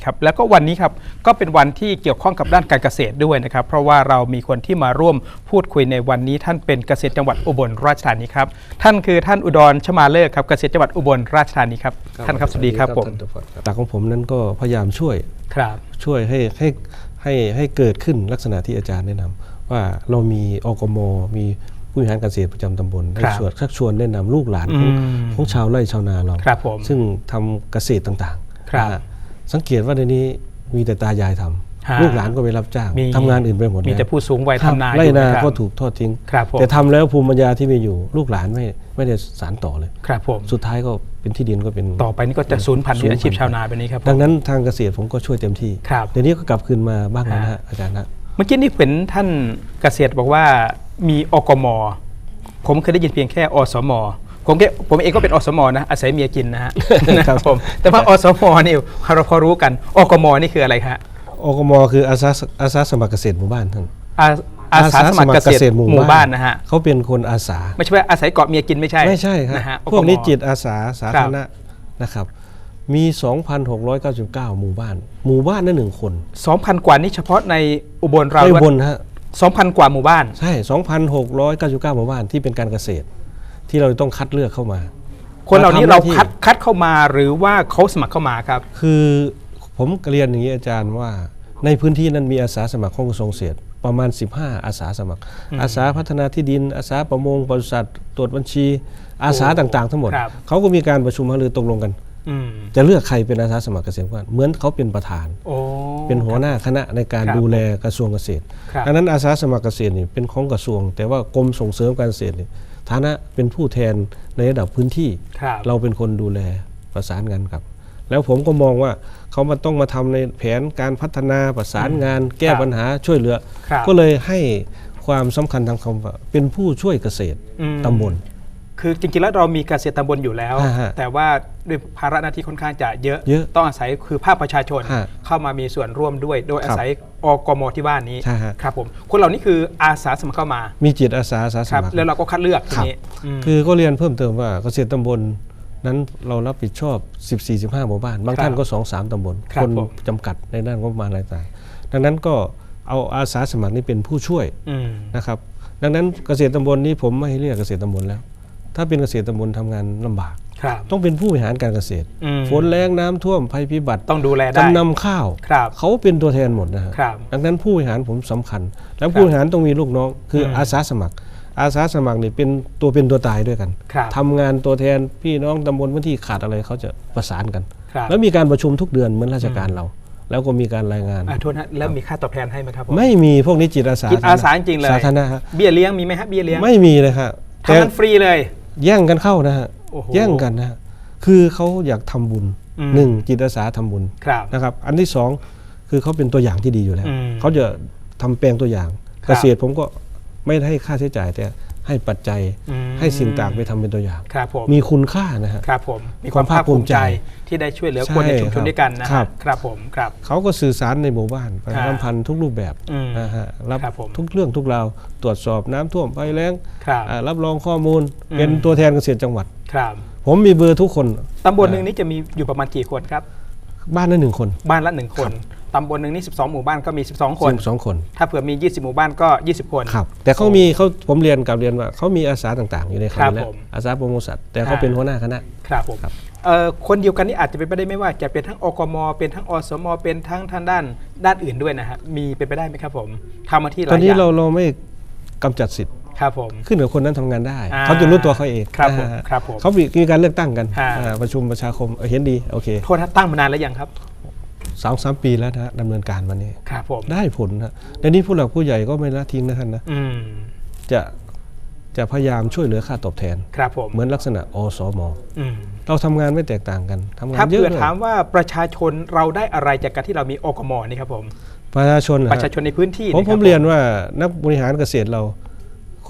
นะครับแล้วก็วันนี้ครับก็เป็นวันที่เกี่ยวข้องกับด้านการเกษตรด้วยนะครับ เพราะว่าเรามีคนที่มาร่วมพูดคุยในวันนี้ ท่านเป็นเกษตรจังหวัดอุบลราชธานีครับท่านคือท่านอุดรชมาเลิกครับเกษตรจังหวัดอุบลราชธานีครับท่านครับสวัสดีครับผมท่านตุพลครับหลักของผมนั้นก็พยายามช่วยครับช่วยให้ให้ให้ให้เกิดขึ้นลักษณะที่อาจารย์แนะนำว่าเรามีอกมมีผู้บริหารการเกษตรประจำตำบลได้ครับชวนชักชวนแนะนำลูกหลานของอืมของชาวไร่ชาวนาเราครับผมซึ่งทำเกษตรต่างครับนะฮะ สังเกตว่าในนี้มีแต่ตายายทำฮะลูกหลานก็ไปรับจ้างมีทำงานอื่นไปหมดมีแต่ล้วผู้สูงวัยครับทำนาไร่อยู่นานะครับก็ถูกทอดทิ้งครับผมแต่ทำแล้วภูมิปัญญาที่มีอยู่ ลูกหลานไม่ไม่ได้สารต่อเลยครับผมสุดท้ายก็เป็นที่ดินก็เป็นต่อไปนี้ก็จะสูญพันธุ์ในอาชีพชาวนาแบบนี้ครับผมดังนั้นทางเกษตรผมก็ช่วยเต็มที่ครับเดี๋ยวนี้ก็กลับคืนมาบ้างแล้วนะฮะฮะอาจารย์นะเมื่อกี้นี่เป็นท่านเกษตรบอกว่ามีอกมผมเคยได้ยินเพียงแค่อสม ผมก็ผมเองก็เป็นอสมนะอาศัยเมียกินนะฮะนะครับผมแต่ว่าอสมนี่เราพอรู้กันอกมนี่คืออะไรครับอกมคืออาสาอาสาสมัครเกษตรหมู่บ้านท่านอาอาสาสมัครเกษตรหมู่บ้านนะฮะเขาเป็นคนอาสา ไม่ใช่ว่าอาศัยเกาะเมียกินไม่ใช่ไม่ใช่ครับนะฮะพวกนี้อกมจิตอาสาสาธารณะนะครับมี 2,699 หมู่บ้าน หมู่บ้านนั่นหนึ่งคน 2,000 กว่านี่เฉพาะในอุบลเราไม่บนฮะ2,000 กว่าหมู่บ้าน ใช่ 2,699 หมู่บ้านที่เป็นการเกษตร ที่เราต้องคัดเลือกเข้ามา คนเหล่านี้มทำหเราที่คัดคัดเข้ามาหรือว่าเขาสมัครเข้ามาครับ คือผมเรียนอย่างนี้อาจารย์ว่า ในพื้นที่นั้นมีอาสาสมัครของกระทรวงเกษตรประมาณ 15 อาสาสมัคร อาสาพัฒนาที่ดิน อาสาประมงบริษัทตรวจบัญชี อาสาต่างๆ ทั้งหมดครับเขาก็มีการประชุมหารือตกลงกันอืมจะเลือกใครเป็นอาสาสมัครเกษตรกรเหมือนเขาเป็นประธานโอ้เป็นหัวหน้าคณะในการครับดูแลกระทรวงเกษตรครับดังนั้นอาสาสมัครเกษตรนี่เป็นของกระทรวง แต่ว่ากรมส่งเสริมการเกษตรนี่ ฐานะเป็นผู้แทนในระดับพื้นที่ครับเราเป็นคนดูแลประสานงานครับ แล้วผมก็มองว่าเขามาต้องมาทำในแผนการพัฒนาประสานงาน แก้ครับปัญหาช่วยเหลือครับก็เลยให้ความสำคัญทางคำว่าเป็นผู้ช่วยเกษตรอืมตำบล คือจริงๆแล้วเรามีเกษตรตำบลอยู่แล้วฮะฮะแต่ว่าด้วยภาระหน้าที่ค่อนข้างจะเยอะ เยอะต้องอาศัยคือภาคประชาชนฮะเข้ามามีส่วนร่วมด้วย โดยอาศัยอกมที่บ้านนี้ใช่ฮะ ครับผมคนเหล่านี้คืออาสาสมัครเข้ามามีจิตอาสาอาสาสครับมัคร แล้วเราก็คัดเลือกทีครับนี้มคือก็เรียนเพิ่มเติมว่าเกษตรตำบลนั้นเรารับผิดชอบ 14-15 หมู่บ้าน บางครับท่านก็ 2-3 ตำบลครับคนผม จำกัดในด้านงบประมาณอะไรต่างดังนั้นก็เอาอาสาสมัครนี้เป็นผู้ช่วยอืมนะครับ ดังนั้นเกษตรตำบลนี้ผมไม่ให้เรียกเกษตรตำบลแล้ว ถ้าเป็นเกษตรตำบลทำงานลำบากครับต้องเป็นผู้บริหารการเกษตรอืมฝนแรงน้ำท่วมภัยพิบัติต้องดูแลได้จำนำข้าวครับเขาเป็นตัวแทนหมดนะฮะครับดังนั้นผู้บริหารผมสำคัญ แล้วผู้บริหารต้องมีลูกน้อง คืออมอาสาสมัคร อาสาสมัครนี่เป็นตัวเป็นตัวตายด้วยกันครับทำงานตัวแทนพี่น้องตำบลพื้นที่ขาดอะไรเขาจะประสานกันครับแล้วมีการประชุมทุกเดือนเหมือนราชการเราแล้วก็มีการรายงานอะโทษนะแล้วมีค่าตอบแทนให้ไหมครับผมไม่มีพวกนี้จิตอาสาจิตอาสาจริงๆเลยสาธารณะฮะเบี้ยเลี้ยงมีไหมฮะเบี้ยเลี้ยงไม่มีเลยครับแต่ทำมันฟรีเลย แย่งกันเข้านะฮะโอ้โห แย่งกันนะฮะคือเขาอยากทำบุญอืม หนึ่งจิตอาสาทำบุญครับ นะครับ อันที่สองคือเขาเป็นตัวอย่างที่ดีอยู่แล้วอืมเขาจะทำแปลงตัวอย่าง ครัเกบษตรผมก็ไม่ได้ให้ค่าใช้จ่ายแต่ ให้ปัจจัยอืมให้สิ่งต่างไปทำเป็นตัวอย่างครับผมมีคุณค่านะฮะครับผมมีคาวความมภาภาคคภูภูมิมิใจใจที่ได้ช่วยเหลือคนในใช่ชุมชนครับด้วยกันนะฮะครับครับผมครับเขาก็สื่อสารในหมู่บ้านประชาอ่าสัมพันธ์ทุกรูปแบบอืมนะฮะรับครับผมทุกเรื่องทุกราวตรวจสอบน้ำท่วมภัยแล้งครับอ่ารับรองข้อมูลอืมเป็นตัวแทนเกษตรจังหวัดครับผมมีเบอร์ทุกคนตำบลหนึ่งนี้จะมีอยู่ประมาณกี่คนครับ บ้านละหนึ่งคน บ้านละหนึ่งคน ตำบลหนึ่งนี่12 หมู่บ้านก็มี 12 คนสองคน ถ้าเผื่อมี 20 หมู่บ้านก็ 20 คน ครับ แต่เขามีเขาผมเรียนกับเรียนว่าเขามีอาสาต่างๆ อยู่ในครัเขาบแล้วผมอาสาประมงสัตว์แต่เขาอ่าเป็นหัวหน้าคณะ ครับผมครับเอ่อคนเดียวกันนี่อาจจะเป็นไปได้ไหมว่าจะเป็นทั้งอกม เป็นทั้งอสม เป็นทั้งทางด้านด้านอื่นด้วยนะฮะ มีเป็นไปได้ไหมครับผมทำมาที่หตลาอยนอนี้ย่างเราเราไม่กำจัดสิทธิ์ครับผมขึ้นกับคนนั้นทำงานได้อ่าเขาจะรู้ตัวเขาเองครับผมอ่าครับผมเขามีมีการเลือกตั้งกันอ่าอ่าประชุมประชาคมเออเห็นดีโอเคโทษนะตั้งมานานแล้วยังครับ สองสามปีแล้วนะฮะดำเนินการมานี้ครับผมได้ผลนะในนี้ผู้หลักผู้ใหญ่ก็ไม่ละทิ้งนะท่านนะอืมจะจะพยายามช่วยเหลือค่าตอบแทน ครับผมเหมือนลักษณะอสมอืมเราทำงานไม่แตกต่างกันทำงาถ้านเยอะเผื่อด้วยถามว่าประชาชนเราได้อะไรจากการที่เรามีอกมนี่ครับผม ประชาชนนะประฮะชาชนในพื้นที่ผมคผบมเรียนว่านักบริหารเกษตรเรา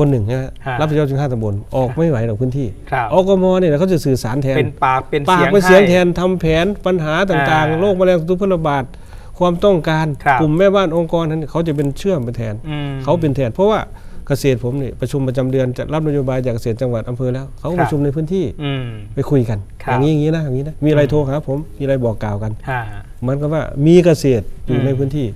คนหนึ่งนะฮะฮะรับผิดชอบถึงห้าตำบลออกไม่ไหวหรอกพื้นที่ครับอกมเนี่ยเขาจะสื่อสารแทนเป็นปากเป็นปาเสีกยงเป็นเสียงให้แทนทำแผนปัญหาต่างอ่าๆโรคแมลงศัตรูพืชระบาดความต้องการครับกลุ่มแม่บ้านองค์กรนั้นเขาจะเป็นเชื่อมเป็นแทนอืมเขาเป็นแทน เพราะว่าเกษตรผมนี่ประชุมประจำเดือนจะรับนโยบายจากเกษตรจังหวัดอำเภอแล้วเขาก็ครับประชุมในพื้นที่อืมไปคุยกันครับอย่างนี้อย่างนี้นะอย่างนี้นะมีอะไรโทรหาผมมีอะไรบอกกล่าวกันฮะเหมือนกับว่ามีเกษตรอยู่อืมในพื้นที่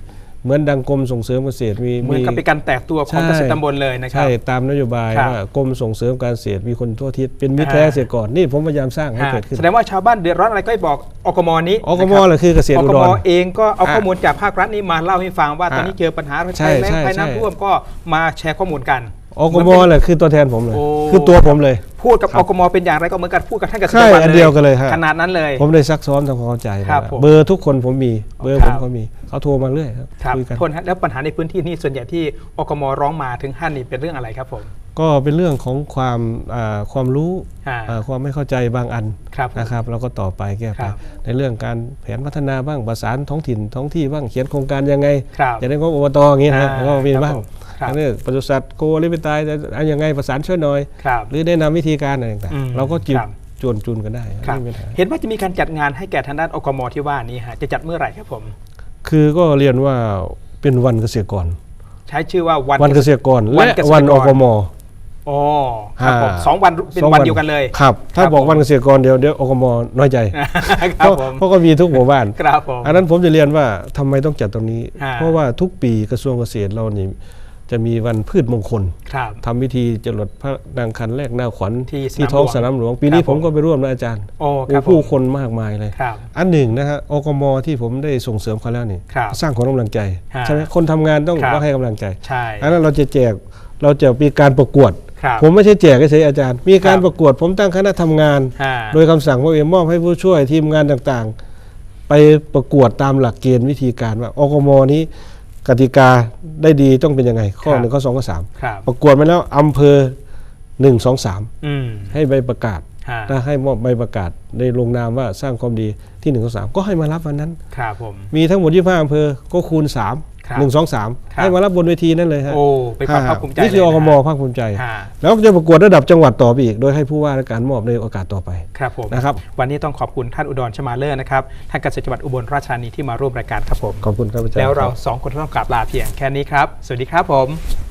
เหมือนดังกรมส่งเสริมเกษตรมีเหมือนกับเป็นการแตกตัวของใช่เกษตรตำบลเลยนะครับ ใช่ ตามนโยบายครับว่ากรมส่งเสริมการเกษตรมีคนทั่วทิศเป็นมิตรอ่าแท้เกษตรกรนี่ผมพยายามสร้างให้ฮะเกิดขึ้นแสดงว่าชาวบ้านเดือดร้อนอะไรก็ให้บอกอกมนี้อกมนะเหรอคือเกษตรออุกดมรเองก็เอาอะข้อมูลจากภาครัฐนี้มาเล่าให้ฟังว่าตอนนี้อะเจอปัญหาใช่ภัยแล้งใช่ภัยใช่น้ำท่วมก็มาแชร์ข้อมูลกันอกมเหนแหละคือตัวแทนผมเลยโอ้คือตัวผมเลย พูดกับครัอบกมเป็นอย่างไรก็เหมือนกันพูดกับท่านเกษตรใช่จังหวัดอันเดียวกันเลยฮะขนาดนั้นเลย ผมได้ซักซ้อมทำความเข้าใจครับว่าผมเบอร์ทุกคนผมมีเบอร์คผรัมบเขามีเขาโทรมาเรื่อยครับครับคุยกัน โทษนะแล้วปัญหาในพื้นที่นี่ส่วนใหญ่ที่อกมร้องมาถึงท่านนี่เป็นเรื่องอะไรครับผม ก็เป็นเรื่องของความอ่าความรู้อ่า อ่าความไม่เข้าใจบางอันครับผม นะครับเราก็ต่อไปแก้คไปรับ ในเรื่องการแผนพัฒนาบ้างประสานท้องถิ่นท้องที่บ้างเขียนโครงการยังไงครับ จะได้งบอบตอย่างนี้นะอ่าก็มีครับบ้างผมครับอันนี้ปศุสัตว์โกลิไปตายจะอันยังไงประสานช่วยหน่อย ครับ หรือแนะนำวิธีการอะไรต่างอืมๆเราก็จิบครับจวนจุนกันได้ครับไม่มีปัญหาเห็นว่าจะมีการจัดงานให้แก่ทางด้านอกมที่ว่านี้ฮะจะจัดเมื่อไหร่ครับผม คือก็เรียนว่าเป็นวันเกษตรกร ใช้ชื่อว่าวันวันเกษตรกรวันและเกษตรกรวันอกมอ๋อครับผมอ่าสองวันเป็นสองวันเดียวกันเลยครับ ถ้าครับบอกผมวันเกษตรกรเดียวเดี๋ยวอกมน้อยใจครัเพบราะผมเพราะก็มีทุกหมู่บ้านครับผมอันนั้นผมจะเรียนว่าทำไมต้องจัดตรงนี้อ่าเพราะว่าทุกปีกระทรวงเกษตรเรานี่ จะมีวันพืชมงคลครับทำพิธีจรดพระนางคันแรกหน้าขวัญที่สนามที่ท้องหลวงสนามหลวง ปีนี้ครับผมผมก็ไปร่วมนะอาจารย์โอ้คโอ้รับผผู้มคนมากมายเลยครับอันหนึ่งนะฮะอกมที่ผมได้ส่งเสริมเขาแล้วนี่ครับสร้างความกำลังใจฮะใช่ไหมคนทำงานต้องครับต้องให้กำลังใจใช่อันนั้นเราจะแจกเราจะมีการประกวดครับผมไม่ใช่แจกเฉยๆอาจารย์ มีการครับประกวด ผมตั้งคณะทำงานอ่าโดยคำสั่งพระเอกมอบให้ผู้ช่วยทีมงานต่างๆ ไปประกวดตามหลักเกณฑ์วิธีการว่าอกมนี้ กติกาได้ดีต้องเป็นยังไง ข้อครับหนึ่งข้อสองข้อสามครับ ประกวดมาแล้วอำเภอหนึ่งสองสามอืม ให้ใบประกาศ ฮะนะให้มอบใบประกาศในลงนามว่าสร้างความดีที่หนึ่งข้อสามก็ให้มารับวันนั้นครับผมมีทั้งหมดยี่ห้าอำเภอก็คูณสามครับหนึ่งสองสามครับให้มารับบนเวทีนั่นเลยฮะโอ้เป็นความภาคภูมิใจนี่คือเลอยกนะมภาคภูมิใจฮะแล้วก็จะประกวดระดับจังหวัดต่อไปอีก โดยให้ผู้ว่าราชการมอบในโอกาสต่อไปครับผมนะครับวันนี้ต้องขอบคุณท่านอุดรชมาเลอร์นะครับท่านเกษตรจังหวัดอุบลราชธานีที่มาร่วมรายการครับผมขอบคุณครับอาจารย์แล้วเราคบสองคนต้องกลับลาเพียงแค่นี้ครับ สวัสดีครับผม